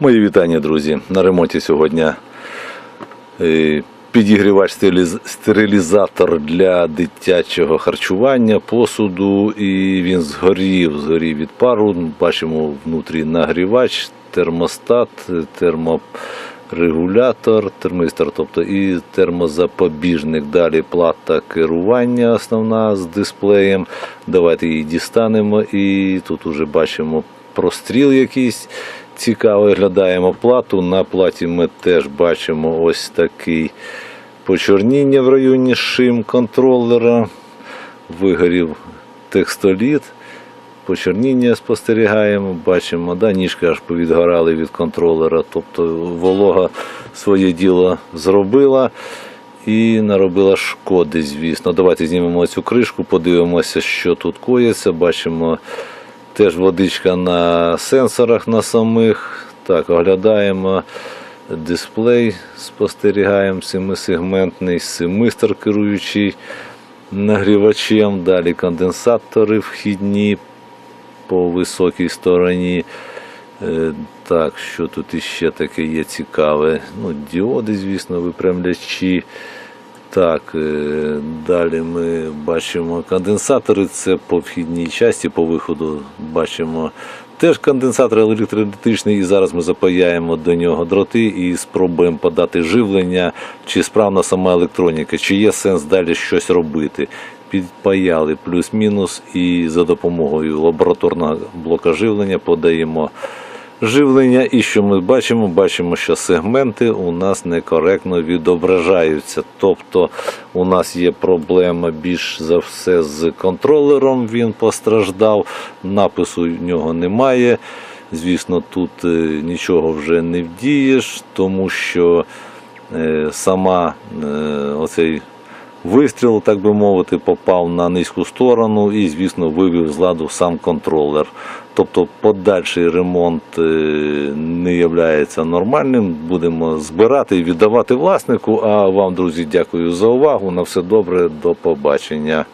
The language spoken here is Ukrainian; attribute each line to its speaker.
Speaker 1: Мої вітання, друзі. На ремонті сьогодні е, підігрівач стерилізатор для дитячого харчування, посуду, і він згорів, згорів від пару. Бачимо внутрі нагрівач, термостат, терморегулятор, термистор, тобто і термозапобіжник. Далі плата керування основна з дисплеєм. Давайте її дістанемо. І тут уже бачимо простріл якийсь. Цікаво глядаємо плату. На платі ми теж бачимо ось такий почорніння в районі шим контролера. Вигорів текстоліт. Почорніння спостерігаємо, бачимо, да, ніжки аж повідгорали від контролера. Тобто волога своє діло зробила і наробила шкоди, звісно. Давайте знімемо цю кришку, подивимося, що тут коїться. Бачимо теж водичка на сенсорах на самих. Так, оглядаємо дисплей, спостерігаємо семисегментний, семистор керуючий нагрівачем. Далі конденсатори вхідні по високій стороні. Е, Так, що тут іще таке є цікаве? Ну, діоди, звісно, випрямлячі. Так, е, далі ми бачимо конденсатори. Це по вхідній часті, по виходу бачимо теж конденсатор електроелектричний. І зараз ми запаяємо до нього дроти і спробуємо подати живлення, чи справна сама електроніка, чи є сенс далі щось робити. Підпаяли плюс-мінус і за допомогою лабораторного блока живлення подаємо живлення. І що ми бачимо? Бачимо, що сегменти у нас некоректно відображаються. Тобто у нас є проблема більш за все з контролером. Він постраждав, напису в нього немає. Звісно, тут е, нічого вже не вдієш, тому що е, сама е, оцей вистріл, так би мовити, попав на низьку сторону і, звісно, вивів з ладу сам контролер. Тобто подальший ремонт е, не є нормальним. Будемо збирати і віддавати власнику. А вам, друзі, дякую за увагу. На все добре, до побачення.